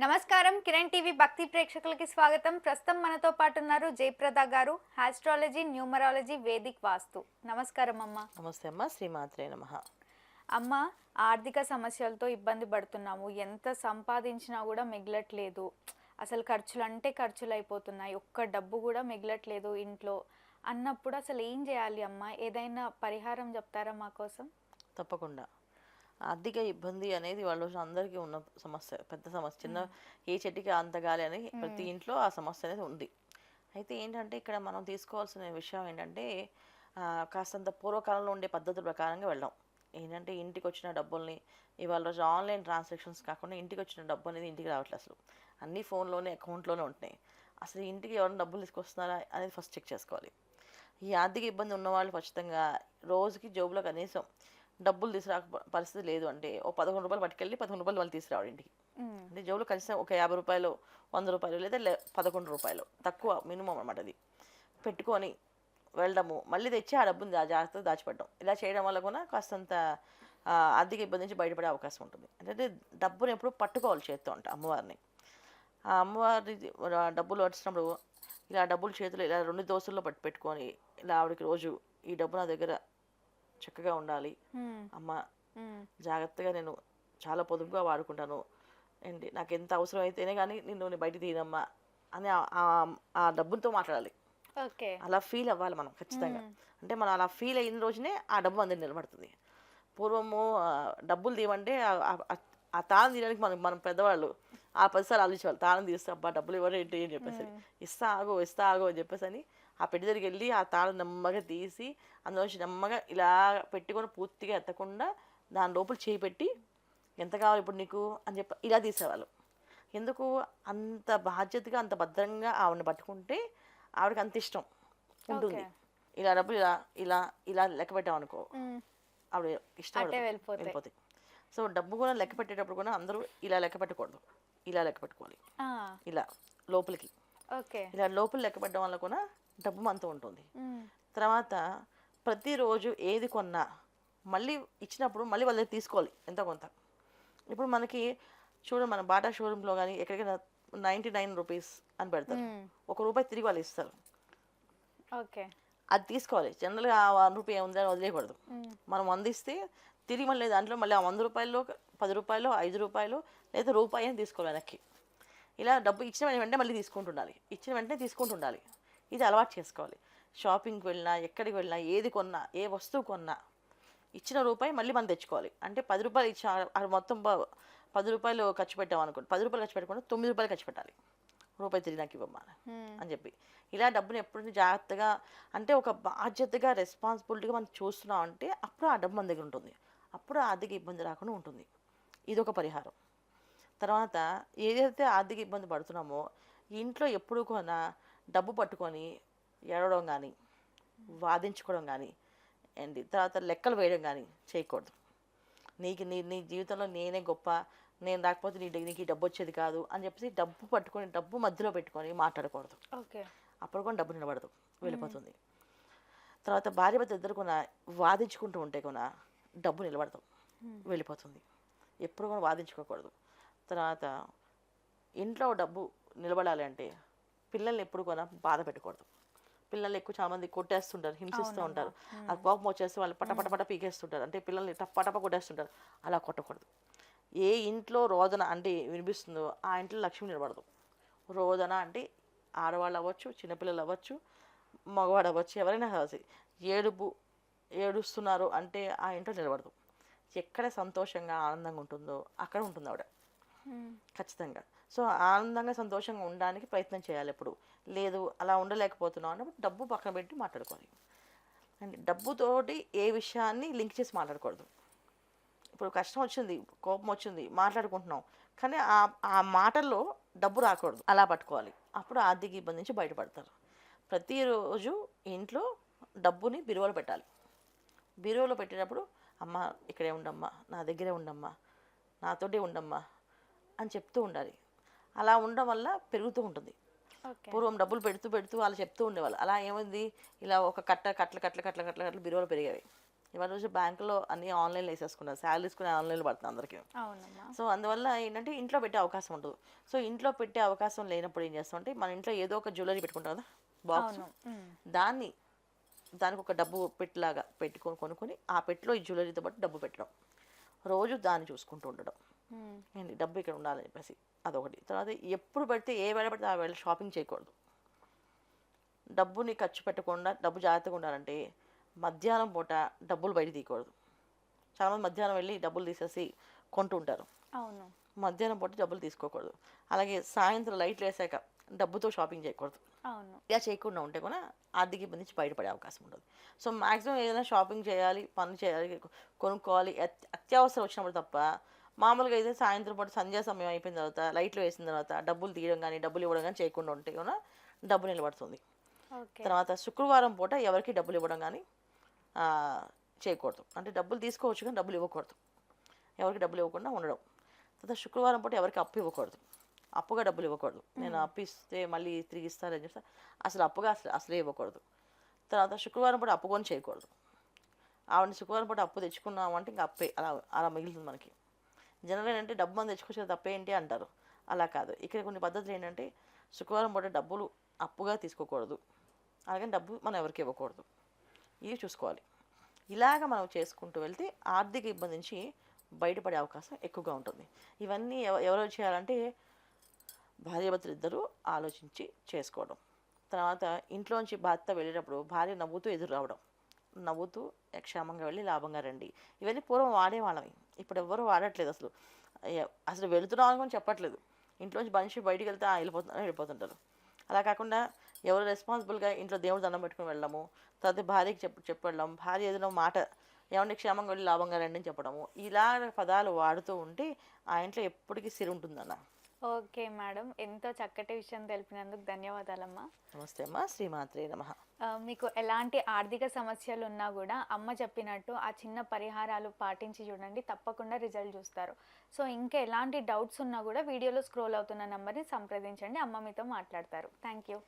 నమస్కారం. కిరణ్ టీవీ భక్తి ప్రేక్షకులకి స్వాగతం. ప్రస్తుతం మనతో పాటు ఉన్నారు జయప్రద గారు ఆస్ట్రాలజీ న్యూమరాలజీ వేదిక్ వాస్తు. నమస్కారం అమ్మ. నమస్తే అమ్మ. శ్రీమాత్రే నమ. అమ్మ ఆర్థిక సమస్యలతో ఇబ్బంది పడుతున్నాము. ఎంత సంపాదించినా కూడా మిగలట్లేదు. అసలు ఖర్చులు అంటే ఖర్చులు అయిపోతున్నాయి ఒక్క డబ్బు కూడా మిగలట్లేదు ఇంట్లో అన్నప్పుడు అసలు ఏం చేయాలి అమ్మ? ఏదైనా పరిహారం చెప్తారా మా కోసం? తప్పకుండా. ఆర్థిక ఇబ్బంది అనేది వాళ్ళ రోజు అందరికీ ఉన్న సమస్య పెద్ద సమస్య. చిన్న ఏ చెట్టుకి అంత గాలి అని ప్రతి ఇంట్లో ఆ సమస్య అనేది ఉంది. అయితే ఏంటంటే ఇక్కడ మనం తీసుకోవాల్సిన విషయం ఏంటంటే కాస్తంత పూర్వకాలంలో ఉండే పద్ధతుల ప్రకారంగా వెళ్ళాం ఏంటంటే ఇంటికి వచ్చిన డబ్బుల్ని ఇవాళ రోజు ఆన్లైన్ ట్రాన్సాక్షన్స్ కాకుండా ఇంటికి వచ్చిన డబ్బు అనేది ఇంటికి రావట్లేదు అసలు. అన్నీ ఫోన్లోనే అకౌంట్లోనే ఉంటున్నాయి. అసలు ఇంటికి ఎవరైనా డబ్బులు తీసుకొస్తున్నారా అనేది ఫస్ట్ చెక్ చేసుకోవాలి. ఈ ఆర్థిక ఇబ్బంది ఉన్నవాళ్ళు ఖచ్చితంగా రోజుకి జోబులో కనీసం డబ్బులు తీసుకురాక పరిస్థితి లేదు అంటే ఓ పదకొండు రూపాయలు పట్టుకెళ్ళి పదకొండు రూపాయలు వాళ్ళు తీసుకురావడం ఇంటికి అంటే జోబులో కనీసం ఒక యాభై రూపాయలు వంద రూపాయలు లేదా లే- పదకొండు రూపాయలు తక్కువ మినిమం అనమాట అది. పెట్టుకొని వెళ్ళడము మళ్ళీ తెచ్చి ఆ డబ్బుని దా- జాగ్రత్తగా దాచిపెట్టడం. ఇలా చేయడం వల్ల కూడా కాస్తంత ఆర్థిక ఇబ్బంది నుంచి బయటపడే అవకాశం ఉంటుంది. అంటే డబ్బుని ఎప్పుడు పట్టుకోవాలి చేత్తో అంట అమ్మవారిని. ఆ అమ్మవారి డబ్బులు వచ్చినప్పుడు ఇలా డబ్బులు చేతులు ఇలా రెండు దోశల్లో పట్టు పెట్టుకొని ఇలా ఆవిడకి రోజు ఈ డబ్బు నా దగ్గర చక్కగా ఉండాలి. అమ్మ జాగ్రత్తగా నేను చాలా పొదుపుగా వాడుకుంటాను. ఏంటి నాకు ఎంత అవసరం అయితేనే కానీ నిన్ను నేను బయట తీయనమ్మా అని ఆ- డబ్బుతో మాట్లాడాలి. అలా ఫీల్ అవ్వాలి మనం ఖచ్చితంగా. అంటే మనం అలా ఫీల్ అయిన రోజునే ఆ డబ్బు అందరి నిలబడుతుంది. పూర్వము డబ్బులు తీయమంటే ఆ- తాళం తీయడానికి మనం మనం పెద్దవాళ్ళు ఆ పదిసార్లు ఆలోచించేవాళ్ళు. తాళం తీస్తే అబ్బా డబ్బులు ఎవరు ఏంటి అని చెప్పేసి. ఇస్తా ఆగో ఇస్తా ఆగో అని చెప్పేసి అని ఆ పెట్టి దగ్గరికి వెళ్ళి ఆ తాళం నెమ్మగా తీసి అందులోంచి నెమ్మగా ఇలా పెట్టుకొని పూర్తిగా ఎత్తకుండా దాని లోపల చేయి పెట్టి ఎంత కావాలి ఇప్పుడు నీకు? అని చెప్పి ఇలా తీసేవాళ్ళు. ఎందుకు? అంత బాధ్యతగా అంత భద్రంగా ఆవిడని పట్టుకుంటే ఆవిడకి అంత ఇష్టం ఉంటుంది. ఇలా డబ్బులు ఇలా ఇలా ఇలా లెక్క పెట్టామనుకో ఆవిడ ఇష్టం వెళ్ళిపోతాయి. సో డబ్బు కూడా లెక్క పెట్టేటప్పుడు కూడా అందరూ ఇలా లెక్క పెట్టకూడదు. ఇలా లెక్క పెట్టుకోవాలి. ఇలా లోపలికి. ఓకే. ఇలా లోపల లెక్క పెట్టడం వల్ల కూడా డబ్బు మనతో ఉంటుంది. తర్వాత ప్రతిరోజు ఏది కొన్నా మళ్ళీ ఇచ్చినప్పుడు మళ్ళీ వాళ్ళ దగ్గర తీసుకోవాలి ఎంత కొంత. ఇప్పుడు మనకి చూడండి మన బాటా షోరూంలో కానీ ఎక్కడికైనా నైంటీ నైన్ రూపీస్ అని పెడతారు. ఒక రూపాయి తిరిగి వాళ్ళు ఇస్తారు. ఓకే. అది తీసుకోవాలి. జనరల్గా ఆ వన్ రూపాయి ఏముంది అని వదిలేయకూడదు. మనం వంద ఇస్తే తిరిగి మళ్ళీ దాంట్లో మళ్ళీ ఆ వంద రూపాయలు పది రూపాయలు ఐదు రూపాయలు లేదా రూపాయి అని తీసుకోవాలి వెనక్కి. ఇలా డబ్బు ఇచ్చిన వెంటనే మళ్ళీ తీసుకుంటుండాలి. ఇచ్చిన వెంటనే తీసుకుంటుండాలి. ఇది అలవాటు చేసుకోవాలి. షాపింగ్కి వెళ్ళినా ఎక్కడికి వెళ్ళినా ఏది కొన్నా ఏ వస్తువు కొన్నా ఇచ్చిన రూపాయి మళ్ళీ మనం తెచ్చుకోవాలి. అంటే పది రూపాయలు ఇచ్చిన అది మొత్తం పది రూపాయలు ఖర్చు పెట్టాం అనుకోండి. పది రూపాయలు ఖర్చు పెట్టకుండా తొమ్మిది రూపాయలు ఖర్చు పెట్టాలి. రూపాయి తిరిగి నాకు ఇవ్వమ్మా అని చెప్పి. ఇలా డబ్బుని ఎప్పుడు జాగ్రత్తగా అంటే ఒక బాధ్యతగా రెస్పాన్సిబిలిటీగా మనం చూస్తున్నాం అంటే అప్పుడు ఆ డబ్బు మన దగ్గర ఉంటుంది. అప్పుడు ఆర్థిక ఇబ్బంది రాకుండా ఉంటుంది. ఇది ఒక పరిహారం. తర్వాత ఏదైతే ఆర్థిక ఇబ్బంది పడుతున్నామో ఇంట్లో ఎప్పుడు కూడా డబ్బు పట్టుకొని ఏడవడం కానీ వాదించుకోవడం కానీ అండ్ తర్వాత లెక్కలు వేయడం కానీ చేయకూడదు. నీకు నీ నీ జీవితంలో నేనే గొప్ప నేను రాకపోతే నీ నీకు ఈ డబ్బు వచ్చేది కాదు అని చెప్పేసి డబ్బు పట్టుకొని డబ్బు మధ్యలో పెట్టుకొని మాట్లాడకూడదు. ఓకే. అప్పుడు కూడా డబ్బు నిలబడదు వెళ్ళిపోతుంది. తర్వాత భార్య భర్త ఇద్దరు కూడా వాదించుకుంటూ ఉంటే కూడా డబ్బు నిలబడదు వెళ్ళిపోతుంది. ఎప్పుడు కూడా వాదించుకోకూడదు. తర్వాత ఇంట్లో డబ్బు నిలబడాలి అంటే పిల్లల్ని ఎప్పుడు కూడా బాధ పెట్టకూడదు. పిల్లల్ని ఎక్కువ చాలా మంది కొట్టేస్తుంటారు హింసిస్తూ ఉంటారు. ఆ కోపం వచ్చేస్తే వాళ్ళు పట పట పీకేస్తుంటారు. అంటే పిల్లల్ని టప్ప టప్ప కొట్టేస్తుంటారు. అలా కొట్టకూడదు. ఏ ఇంట్లో రోదన అంటే వినిపిస్తుందో ఆ ఇంట్లో లక్ష్మి నిలబడదు. రోదన అంటే ఆడవాళ్ళు అవ్వచ్చు చిన్నపిల్లలు అవ్వచ్చు మగవాడు అవ్వచ్చు ఎవరైనా కావచ్చు ఏడుపు ఏడుస్తున్నారు అంటే ఆ ఇంట్లో నిలబడదు. ఎక్కడ సంతోషంగా ఆనందంగా ఉంటుందో అక్కడ ఉంటుంది ఆవిడ. ఖచ్చితంగా. సో ఆనందంగా సంతోషంగా ఉండడానికి ప్రయత్నం చేయాలి ఎప్పుడు. లేదు అలా ఉండలేకపోతున్నాం అన్నప్పుడు డబ్బు పక్కన పెట్టి మాట్లాడుకోవాలి. అండ్ డబ్బుతోటి ఏ విషయాన్ని లింక్ చేసి మాట్లాడకూడదు. ఇప్పుడు కష్టం వచ్చింది కోపం వచ్చింది మాట్లాడుకుంటున్నాం. కానీ ఆ ఆ మాటల్లో డబ్బు రాకూడదు. అలా పట్టుకోవాలి. అప్పుడు ఆర్థిక ఇబ్బంది నుంచి బయటపడతారు. ప్రతిరోజు ఇంట్లో డబ్బుని బిరువలో పెట్టాలి. బీరువాలో పెట్టేటప్పుడు అమ్మ ఇక్కడే ఉండమ్మా నా దగ్గరే ఉండమ్మా నాతోటే ఉండమ్మా అని చెప్తూ ఉండాలి. అలా ఉండడం వల్ల పెరుగుతూ ఉంటుంది. పూర్వం డబ్బులు పెడుతూ పెడుతూ వాళ్ళు చెప్తూ ఉండేవాళ్ళు. అలా ఏమైంది? ఇలా ఒక కట్ట కట్ల కట్ల కట్ల కట్ల కట్ల బీరువాలు పెరిగాయి. ఇవాళ రోజు బ్యాంకులో అన్ని ఆన్లైన్లో వేసేసుకున్నారు. శాలరీస్ కూడా ఆన్లైన్లో పడుతుంది అందరికీ. సో అందువల్ల ఏంటంటే ఇంట్లో పెట్టే అవకాశం ఉండదు. సో ఇంట్లో పెట్టే అవకాశం లేనప్పుడు ఏం చేస్తామంటే మన ఇంట్లో ఏదో ఒక జ్యువెలరీ పెట్టుకుంటాం కదా బాక్స్. దాన్ని దానికి ఒక డబ్బు పెట్టిలాగా పెట్టుకొని కొనుక్కొని ఆ పెట్టిలో ఈ జ్యువెలరీతో పాటు డబ్బు పెట్టడం. రోజు దాన్ని చూసుకుంటూ ఉండడం. ఏంటి డబ్బు ఇక్కడ ఉండాలని చెప్పేసి అదొకటి. తర్వాత ఎప్పుడు పడితే ఏ వేళ పడితే ఆ వేళ షాపింగ్ చేయకూడదు. డబ్బుని ఖర్చు పెట్టకుండా డబ్బు జాగ్రత్తగా ఉండాలంటే మధ్యాహ్నం పూట డబ్బులు బయట తీయకూడదు. చాలామంది మధ్యాహ్నం వెళ్ళి డబ్బులు తీసేసి కొంటూ ఉంటారు. అవును. మధ్యాహ్నం పూట డబ్బులు తీసుకోకూడదు. అలాగే సాయంత్రం లైట్లు వేసాక డబ్బుతో షాపింగ్ చేయకూడదు. అవును. ఇలా చేయకుండా ఉంటే కూడా ఆర్థిక ఇబ్బంది నుంచి బయటపడే అవకాశం ఉంటుంది. సో మ్యాక్సిమం ఏదైనా షాపింగ్ చేయాలి పనులు చేయాలి కొనుక్కోవాలి అత్- అత్యవసరం వచ్చినప్పుడు తప్ప మామూలుగా అయితే సాయంత్రం పూట సంధ్యా సమయం అయిపోయిన తర్వాత లైట్లు వేసిన తర్వాత డబ్బులు తీయడం కానీ డబ్బులు ఇవ్వడం కానీ చేయకుండా ఉంటే కూడా డబ్బు నిలబడుతుంది. తర్వాత శుక్రవారం పూట ఎవరికి డబ్బులు ఇవ్వడం కానీ చేయకూడదు. అంటే డబ్బులు తీసుకోవచ్చు కానీ డబ్బులు ఇవ్వకూడదు. ఎవరికి డబ్బులు ఇవ్వకుండా ఉండడం. తర్వాత శుక్రవారం పూట ఎవరికి అప్పు ఇవ్వకూడదు. అప్పుగా డబ్బులు ఇవ్వకూడదు. నేను అప్పు ఇస్తే మళ్ళీ తిరిగి ఇస్తారని చెప్తే అసలు అప్పుగా అసలు అసలే ఇవ్వకూడదు. తర్వాత శుక్రవారం పూట అప్పు కొని చేయకూడదు. ఆవిడని శుక్రవారం పూట అప్పు తెచ్చుకున్నాము అంటే ఇంకా అప్పే అలా అలా మిగులుతుంది మనకి. జనరల్ ఏంటంటే డబ్బు మనం తెచ్చుకొచ్చిన తప్పేంటి అంటారు. అలా కాదు. ఇక్కడ కొన్ని పద్ధతులు ఏంటంటే శుక్రవారం పూట డబ్బులు అప్పుగా తీసుకోకూడదు. అలాగే డబ్బు మనం ఎవరికి ఇవ్వకూడదు. ఇవి చూసుకోవాలి. ఇలాగ మనం చేసుకుంటూ వెళ్తే ఆర్థిక ఇబ్బంది నుంచి బయటపడే అవకాశం ఎక్కువగా ఉంటుంది. ఇవన్నీ ఎవ ఎవరు చేయాలంటే భార్యాభర్తలు ఇద్దరూ ఆలోచించి చేసుకోవడం. తర్వాత ఇంట్లోంచి భర్త వెళ్ళేటప్పుడు భార్య నవ్వుతూ ఎదురు రావడం. నవ్వుతూ క్షేమంగా వెళ్ళి లాభంగా రండి. ఇవన్నీ పూర్వం వాడేవాళ్ళం ఇప్పుడు ఎవ్వరూ వాడట్లేదు అసలు. అసలు వెళుతున్నాం అనుకొని చెప్పట్లేదు. ఇంట్లోంచి మనిషి బయటికి వెళ్తే "ఆ, వెళ్ళిపోతున్నారు వెళ్ళిపోతుంటారు. అలా కాకుండా ఎవరు రెస్పాన్సిబుల్గా ఇంట్లో దేవుడు దండం పెట్టుకుని వెళ్ళడము తర్వాత భార్యకి చెప్ప చెప్పి వెళ్ళడం భార్య ఏదైనా మాట ఏమంటే క్షేమంగా వెళ్ళి లాభంగా రండి అని చెప్పడము ఇలా పదాలు వాడుతూ ఉంటే ఆ ఇంట్లో ఎప్పటికీ సిరి ఉంటుందన్న. Okay madam. ఎంతో చక్కటి విషయం తెలిపినందుకు ధన్యవాదాలమ్మా. నమస్తే అమ్మా. శ్రీమాత్రే నమ. మీకు ఎలాంటి ఆర్థిక సమస్యలు ఉన్నా కూడా అమ్మ చెప్పినట్టు ఆ చిన్న పరిహారాలు పాటించి చూడండి తప్పకుండా రిజల్ట్ చూస్తారు. సో ఇంకా ఎలాంటి డౌట్స్ ఉన్నా కూడా వీడియోలో స్క్రోల్ అవుతున్న నెంబర్ని సంప్రదించండి. అమ్మ మీతో మాట్లాడతారు. Thank you.